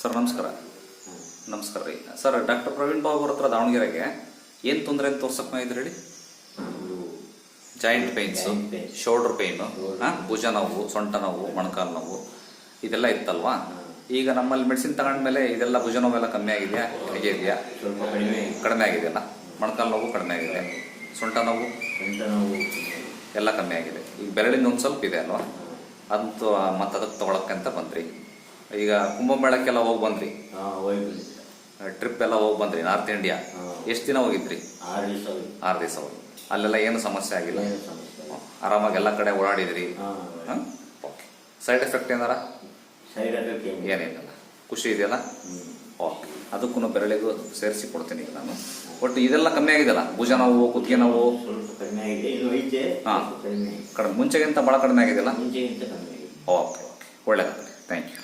Sir ನಮಸ್ಕಾರ. ನಮಸ್ಕಾರ ರೀ. ಸರ್ ಡಾಕ್ಟರ್ ಪ್ರವೀಣ್ ಬಾಬು ಅವ್ರ ಹತ್ರ ದಾವಣಗೆರೆಗೆ ಏನು ತೊಂದರೆ ಅಂತ ತೋರ್ಸಕ್ ಇದ್ರಿ ಹೇಳಿ? ಜಾಯಿಂಟ್ ಪೇನ್ಸ್ ಶೋಲ್ಡರ್ ಪೇಯ್ನು ಹಾಂ ಭುಜ ನೋವು ಸೊಂಟ ನೋವು ಮೊಣಕಾಲು ನೋವು ಇದೆಲ್ಲ ಇತ್ತಲ್ವಾ? ಈಗ ನಮ್ಮಲ್ಲಿ ಮೆಡಿಸಿನ್ ತಗೊಂಡ್ಮೇಲೆ ಇದೆಲ್ಲ ಭುಜ ನೋವೆಲ್ಲ ಕಮ್ಮಿ ಆಗಿದೆಯಾ? ಹೇಗೆ ಇದೆಯಾ ಕಡಿಮೆ. ಆಗಿದೆಯಲ್ಲ? ಮೊಣಕಾಲು ನೋವು ಕಡಿಮೆ ಆಗಿದೆ. ಸೊಂಟ ನೋವು? ನೋವು ಎಲ್ಲ ಕಮ್ಮಿ ಆಗಿದೆ. ಈಗ ಬೆರಳಿಂದ ಒಂದು ಸ್ವಲ್ಪ ಇದೆ ಅಲ್ವಾ? ಅದು ಮತ್ತೆ ಅದಕ್ಕೆ ಅಂತ ಬಂದ್ರಿ. ಈಗ ಕುಂಭಮೇಳಕ್ಕೆಲ್ಲ ಹೋಗಿ ಬಂದ್ರಿ? ಟ್ರಿಪ್ ಎಲ್ಲ ಹೋಗಿ ಬಂದ್ರಿ ನಾರ್ತ್ ಇಂಡಿಯಾ ಎಷ್ಟು ದಿನ ಹೋಗಿದ್ರಿ? ಆರು ದಿವಸ ಹೋಗಿ ಅಲ್ಲೆಲ್ಲ ಏನು ಸಮಸ್ಯೆ ಆಗಿಲ್ಲ. ಆರಾಮಾಗಿ ಎಲ್ಲ ಕಡೆ ಓಡಾಡಿದ್ರಿ? ಓಕೆ ಸೈಡ್ ಎಫೆಕ್ಟ್ ಏನಾರ? ಸೈಡ್ ಎಫೆಕ್ಟ್ ಏನು ಏನಿಲ್ಲ. ಖುಷಿ ಇದೆಯಲ್ಲ. ಓಕೆ ಅದಕ್ಕೂ ಬೆರಳಿಗೂ ಸೇರಿಸಿ ಕೊಡ್ತೀನಿ ಈಗ ನಾನು. ಬಟ್ ಇದೆಲ್ಲ ಕಮ್ಮಿ ಆಗಿದೆಲ್ಲ ಭುಜ ನೋವು ಕುತ್ತಿಗೆ ನೋವು? ಹಾಂ. ಕಡಿಮೆ ಮುಂಚೆಗಿಂತ ಭಾಳ ಕಡಿಮೆ ಆಗಿದೆಯಲ್ಲ? ಓಕೆ ಓಕೆ ಒಳ್ಳೆಯದಾಗಲಿ ಥ್ಯಾಂಕ್ ಯು